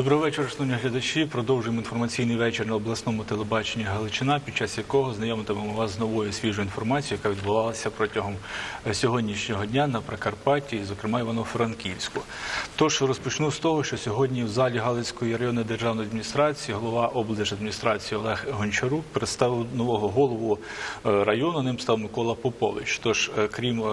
Доброго вечора, шановні глядачі. Продовжуємо інформаційний вечір на обласному телебаченні Галичина, під час якого знайомитимемо вас з новою свіжою інформацією, яка відбувалася протягом е, сьогоднішнього дня на Прикарпатті, зокрема Івано-Франківську. Тож розпочну з того, що сьогодні в залі Галицької районної державної адміністрації голова облдержадміністрації Олег Гончарук представив нового голову е, району. Ним став Микола Попович. Тож, е, крім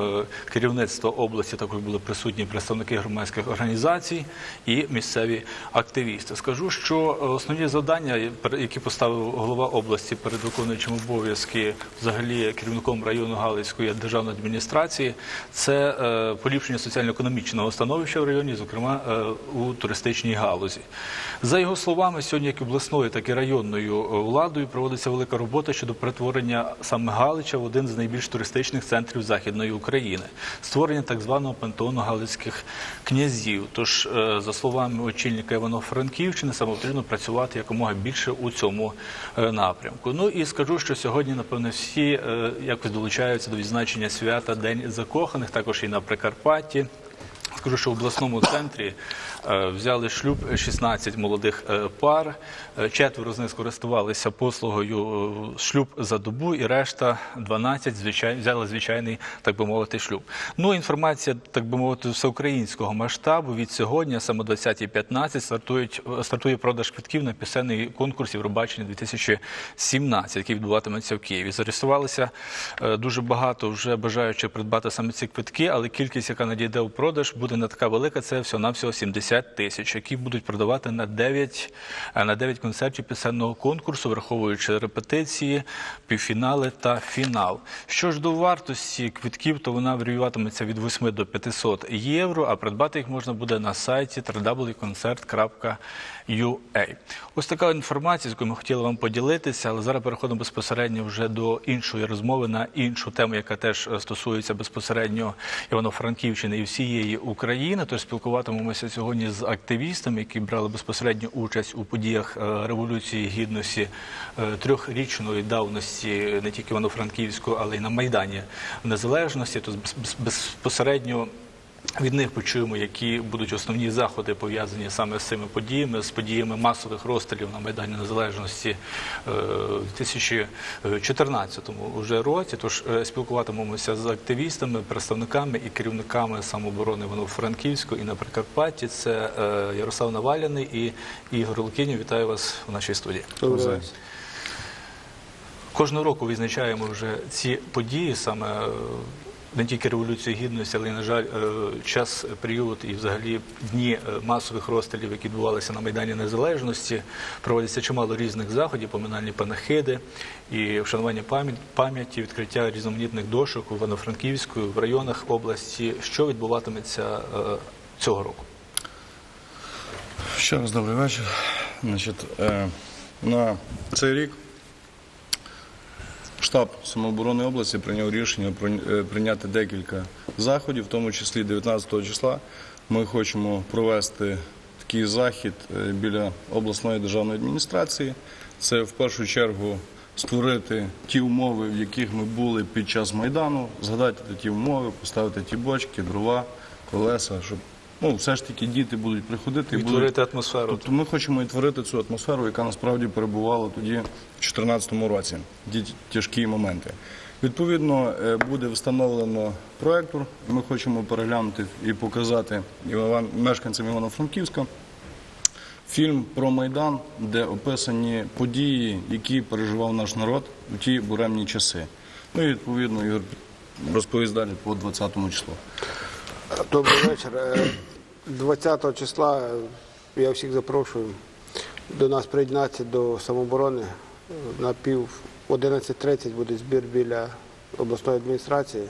керівництва області, також були присутні представники громадських організацій і місцеві активісти. Скажу, що е, основні завдання, які поставив голова області перед виконуючим обов'язки, взагалі керівником району Галицької державної адміністрації, це е, поліпшення соціально-економічного становища в районі, зокрема е, у туристичній галузі. За його словами, сьогодні як обласною, так і районною е, владою проводиться велика робота щодо перетворення саме Галича в один з найбільш туристичних центрів Західної України, створення так званого пантеону Галицьких князів. Тож, е, за словами очільника Івано-Франківщини, саме потрібно працювати якомога більше у цьому е, напрямку. Ну і скажу, що сьогодні, напевно, всі е, якось долучаються до відзначення свята День закоханих, також і на Прикарпатті. Скажу, що в обласному центрі е, взяли шлюб 16 молодих е, пар. Е, Четверо з них скористувалися послугою шлюб за добу, і решта 12 звичай, взяли звичайний, так би мовити, шлюб. Ну, інформація, так би мовити, всеукраїнського масштабу. Від сьогодні, саме 20.15, стартують стартує продаж квитків на пісенний конкурс Євробачення 2017, який відбуватиметься в Києві. Зареєструвалися дуже багато вже бажаючих придбати саме ці квитки, але кількість, яка надійде у продаж, буде не така велика. Це всього навсього 70 тисяч, які будуть продавати на 9, е, на 9 концертів пісенного конкурсу, враховуючи репетиції, півфінали та фінал. Що ж до вартості квитків, то вона варіюватиметься від 8 до 500 євро, а придбати їх можна буде на сайті www.concert.ua. Ось така інформація, з якою ми хотіли вам поділитися, але зараз переходимо безпосередньо вже до іншої розмови на іншу тему, яка теж е, стосується безпосередньо Івано-Франківщини і всієї України. Тож спілкуватимемося сьогодні з активістами, які брали безпосередню участь у подіях е, революції гідності е, трьохрічної давності не тільки Івано-Франківську, але й на Майдані Незалежності. Без- безпосередньо від них почуємо, які будуть основні заходи пов'язані саме з цими подіями, з подіями масових розстрілів на Майдані Незалежності е, у 2014 уже році. Тож е, спілкуватимемося з активістами, представниками і керівниками самооборони Івано-Франківського і на Прикарпатті. Це е, Ярослав Наваляний і Ігор Лукінів. Вітаю вас в нашій студії. Кожного року відзначаємо вже ці події, саме не тільки Революцію Гідності, але й, на жаль, е, час, період і взагалі дні е, масових розстрілів, які відбувалися на Майдані Незалежності. Проводяться чимало різних заходів, поминальні панахиди і вшанування пам'яті, відкриття різноманітних дошок у Івано-Франківську, в районах області. Що відбуватиметься е, цього року? Ще раз добрий вечір. Значить, е, на цей рік штаб самооборони області прийняв рішення е, прийняти декілька заходів, в тому числі 19 числа. Ми хочемо провести такий захід е, біля обласної державної адміністрації. Це в першу чергу створити ті умови, в яких ми були під час майдану, згадати ті умови, поставити ті бочки, дрова, колеса, щоб ну все ж таки діти будуть приходити і будуть Відтворити атмосферу. Тобто ми хочемо відтворити цю атмосферу, яка насправді перебувала тоді, в 2014 році, ті тяжкі моменти. Відповідно, е, буде встановлено проектор. Ми хочемо переглянути і показати мешканцям Івано-Франківська фільм про Майдан, де описані події, які переживав наш народ у ті буремні часи. Ну і відповідно Ігор розповість далі по 20 числу. Добрий вечір. Е, 20 числа е, я всіх запрошую до нас приєднатися до самооборони. Е, На пів 11.30 буде збір біля обласної адміністрації.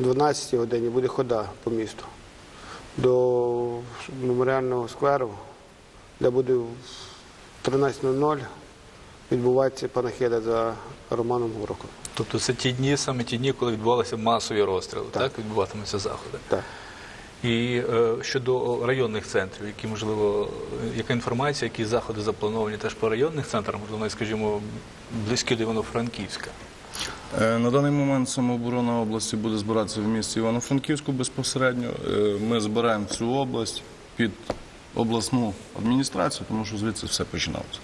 О 12 годині буде хода по місту до меморіального скверу, де буде в 13.00 відбуватися панахида за Романом Гороком. Тобто це ті дні, саме ті дні, коли відбувалися масові розстріли, так, Так. відбуватимуться заходи. Так. І е, щодо районних центрів, які можливо, яка інформація, які заходи заплановані теж по районних центрах, можливо, скажімо, близькі до Івано-Франківська. Е, На даний момент самооборона області буде збиратися в місті Івано-Франківську безпосередньо. Е, Ми збираємо цю область під обласну адміністрацію, тому що звідси все починалося.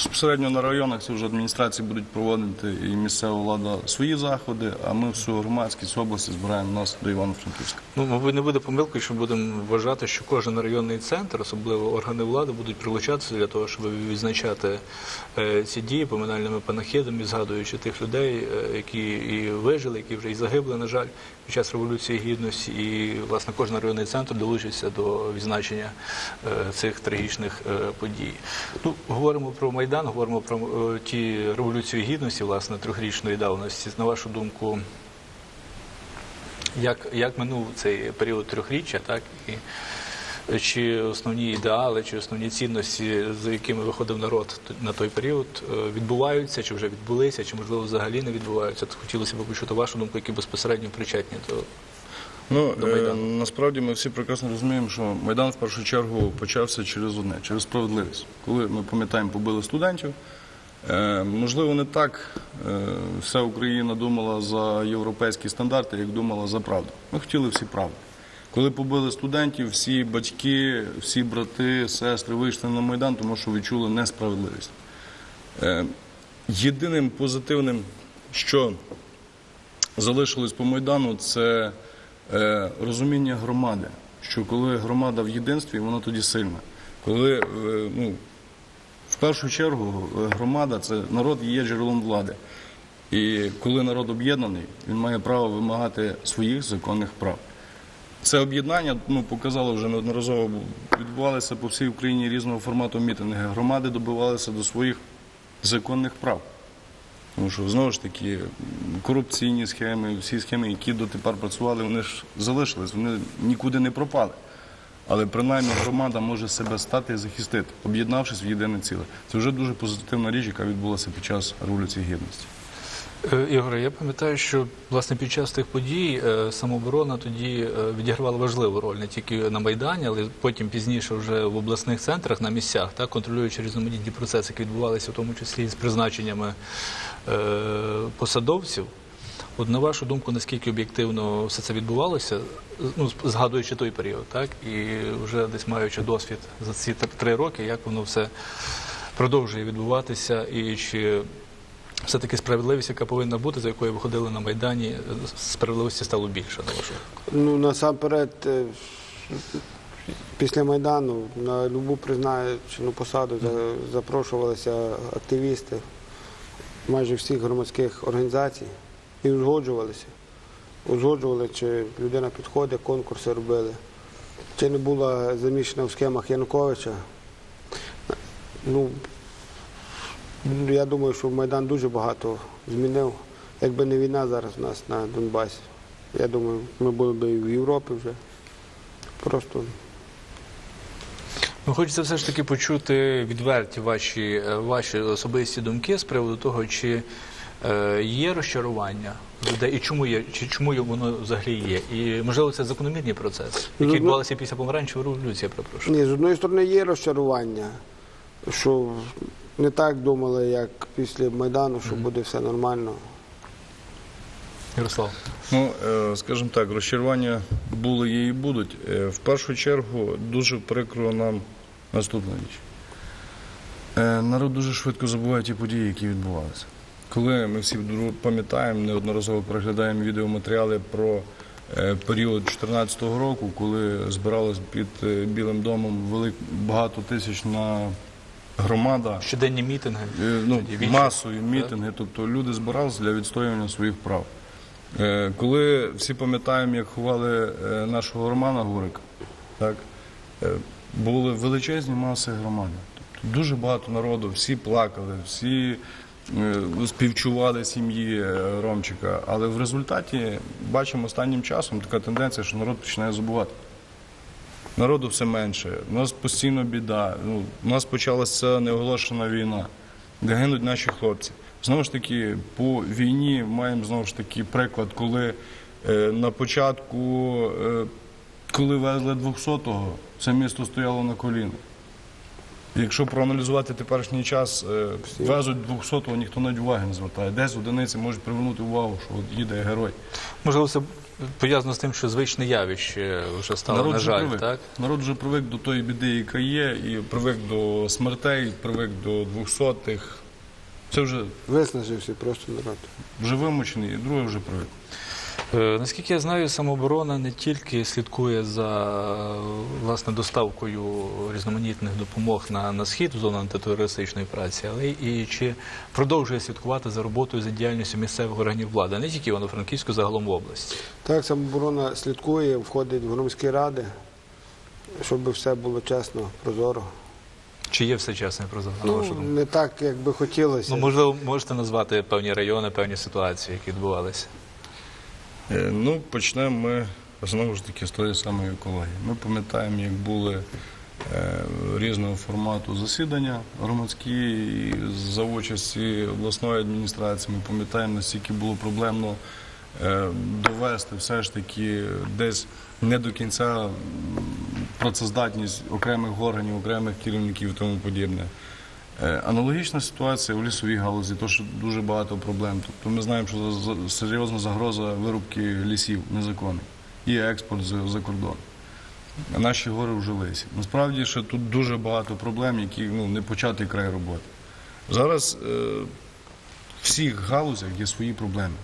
Безпосередньо на районах ці вже адміністрації будуть проводити і місцева влада свої заходи, а ми всю громадськість області збираємо нас до Івано-Франківська. Ну, мабуть, не буде помилкою, що будемо вважати, що кожен районний центр, особливо органи влади, будуть прилучатися для того, щоб відзначати е, ці дії поминальними панахидами, згадуючи тих людей, е, які і вижили, які вже і загибли, на жаль, під час революції гідності. І власне кожен районний центр долучиться до відзначення е, цих трагічних подій. Ну, говоримо про майдан, говоримо про е, ті революцію гідності, власне, трьохрічної давності. На вашу думку, як, минув цей період трьохріччя, так і чи основні ідеали, чи основні цінності, за якими виходив народ на той період, е, відбуваються, чи вже відбулися, чи можливо взагалі не відбуваються? От Хотілося б почути вашу думку, які безпосередньо причетні до Ну До е, насправді ми всі прекрасно розуміємо, що майдан в першу чергу почався через одне, через справедливість. Коли ми пам'ятаємо, побили студентів. Е, можливо, не так е, вся Україна думала за європейські стандарти, як думала за правду. Ми хотіли всі правди. Коли побили студентів, всі батьки, всі брати, сестри вийшли на майдан, тому що відчули несправедливість. Е, єдиним позитивним, що залишилось по Майдану, це розуміння громади. Що коли громада в єдинстві, вона тоді сильна. Коли е, ну, в першу чергу е, громада це народ є джерелом влади. І коли народ об'єднаний, він має право вимагати своїх законних прав. Це об'єднання ну, показало вже неодноразово. Відбувалися по всій Україні різного формату мітинги. Громади добивалися до своїх законних прав. Тому що знову ж таки корупційні схеми, всі схеми, які дотепер працювали, вони ж залишились, вони нікуди не пропали. Але принаймні громада може себе стати і захистити, об'єднавшись в єдине ціле. Це вже дуже позитивна річ, яка відбулася під час Революції Гідності. Е, Ігоре, я пам'ятаю, що власне під час тих подій е, самооборона тоді е, відігравала важливу роль не тільки на Майдані, але потім пізніше вже в обласних центрах на місцях, так, контролюючи різноманітні процеси, які відбувалися, в тому числі з призначеннями е, посадовців. От на вашу думку, наскільки об'єктивно все це відбувалося, ну згадуючи той період, так і вже десь маючи досвід за ці три роки, як воно все продовжує відбуватися, і чи все-таки справедливість, яка повинна бути, за якою ви ходили на Майдані, справедливості стало більше, на вашу? Ну, насамперед, е, після Майдану на любу призначену посаду запрошувалися активісти майже всіх громадських організацій і узгоджувалися. Узгоджували, чи людина підходить, конкурси робили. Чи не була заміщена в схемах Януковича. Ну, я думаю, що Майдан дуже багато змінив. Якби не війна зараз у нас на Донбасі, я думаю, ми були б і в Європі вже. Просто Ну, хочеться все ж таки почути відверті ваші, е, ваші особисті думки з приводу того, чи е, є розчарування людей і чому є, чи чому воно взагалі є. І можливо це закономірні процеси, які Ну, ну- відбувалися після помаранчевої революції, я перепрошую. ні, з одної сторони є розчарування, що не так думали, як після Майдану, що буде все нормально. Ярослав. Ну, е, скажімо так, розчарування були є і будуть. Е, В першу чергу дуже прикро нам наступна річ. Е, Народ дуже швидко забуває ті події, які відбувалися. Коли ми всі пам'ятаємо, неодноразово переглядаємо відеоматеріали про період 2014 року, коли збиралась під Білим домом велик, багатотисячна громада. Щоденні мітинги. Е, ну, масові мітинги, тобто люди збиралися для відстоювання своїх прав. Е, Коли всі пам'ятаємо, як ховали е, нашого Романа Гурика, так, були величезні маси громади. Тобто дуже багато народу, всі плакали, всі співчували сім'ї Ромчика. Але в результаті бачимо останнім часом така тенденція, що народ починає забувати. Народу все менше, у нас постійно біда. Ну, у нас почалася неоголошена війна, де гинуть наші хлопці. Знову ж таки, по війні маємо знову ж таки приклад, коли е, на початку, е, коли везли 200-го, це місто стояло на колінах. Якщо проаналізувати теперішній час, е, везуть 200-го, ніхто навіть уваги не звертає. Десь одиниці можуть привернути увагу, що от їде герой. Можливо, це пов'язано з тим, що звичне явище вже стало, на жаль, привик. так? Народ вже привик до тої біди, яка є, і привик до смертей, привик до двохсотих. Це вже, Виснажився просто народ. вже вимучений, і друге вже привик. Е, Наскільки я знаю, самооборона не тільки слідкує за е, власне доставкою різноманітних допомог на, на схід в зону антитерористичної праці, але і чи продовжує слідкувати за роботою за діяльністю місцевих органів влади, не тільки Івано-Франківську, загалом в області. Так самооборона слідкує, входить в громадські ради, щоб все було чесно, прозоро. Чи є все чесно про на Ну, не так, як би хотілося. Ну, можливо, можете назвати певні райони, певні ситуації, які відбувалися. Е, Ну, почнемо ми знову ж таки з тої самої екології. Ми пам'ятаємо, як були е, різного формату засідання громадські за участі обласної адміністрації. Ми пам'ятаємо, наскільки було проблемно е, довести все ж таки десь не до кінця працездатність окремих органів, окремих керівників і тому подібне. Е, Аналогічна ситуація у лісовій галузі, то що дуже багато проблем. Тобто ми знаємо, що серйозна загроза вирубки лісів незаконний і експорт за, кордон. Наші гори вжилися. Насправді, що тут дуже багато проблем, які ну, не початий край роботи. Зараз е, в всіх галузях є свої проблеми.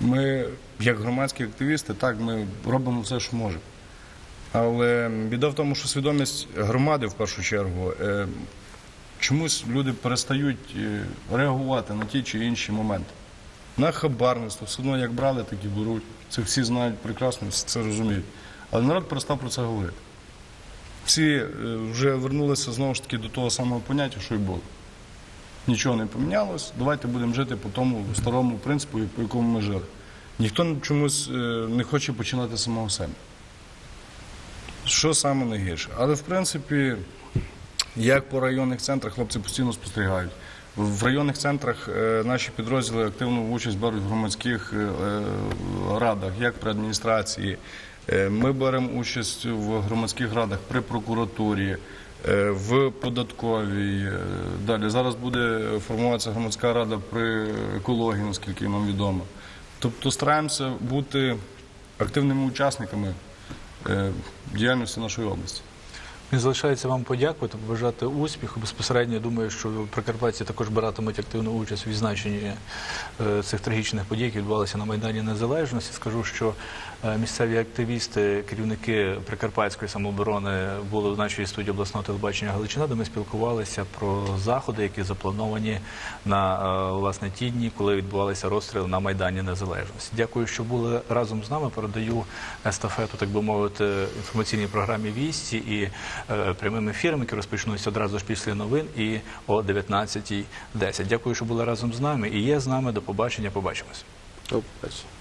Ми, як громадські активісти, так, ми робимо все, що можемо. Але біда в тому, що свідомість громади в першу чергу. е, чомусь люди перестають е, реагувати на ті чи інші моменти. На хабарництво, все одно як брали, так і беруть. Це всі знають прекрасно, всі це розуміють. Але народ перестав про це говорити. Всі е, вже вернулися знову ж таки до того самого поняття, що й було. Нічого не помінялось, давайте будемо жити по тому старому принципу, по якому ми жили. Ніхто чомусь е, не хоче починати самого себе. Що саме найгірше? Але в принципі, як по районних центрах хлопці постійно спостерігають. В районних центрах е, наші підрозділи активну участь беруть в громадських е, е, радах, як при адміністрації. Ми беремо участь в громадських радах при прокуратурі, в податковій. Далі зараз буде формуватися громадська рада при екології, наскільки нам відомо. Тобто стараємося бути активними учасниками діяльності нашої області. Мені залишається вам подякувати, побажати успіху. Безпосередньо я думаю, що прикарпатці також братимуть активну участь у відзначенні е, цих трагічних подій, які відбувалися на Майдані Незалежності. Скажу, що е, місцеві активісти, керівники Прикарпатської самооборони були в нашій студії обласного телебачення Галичина, де ми спілкувалися про заходи, які заплановані на е, власне ті дні, коли відбувалися розстріли на Майдані Незалежності. Дякую, що були разом з нами. Передаю естафету, так би мовити, інформаційній програмі Вісті і прямим ефіром, які розпочнуться одразу ж після новин і о 19.10. Дякую, що були разом з нами і є з нами. До побачення. Побачимось. До побачення.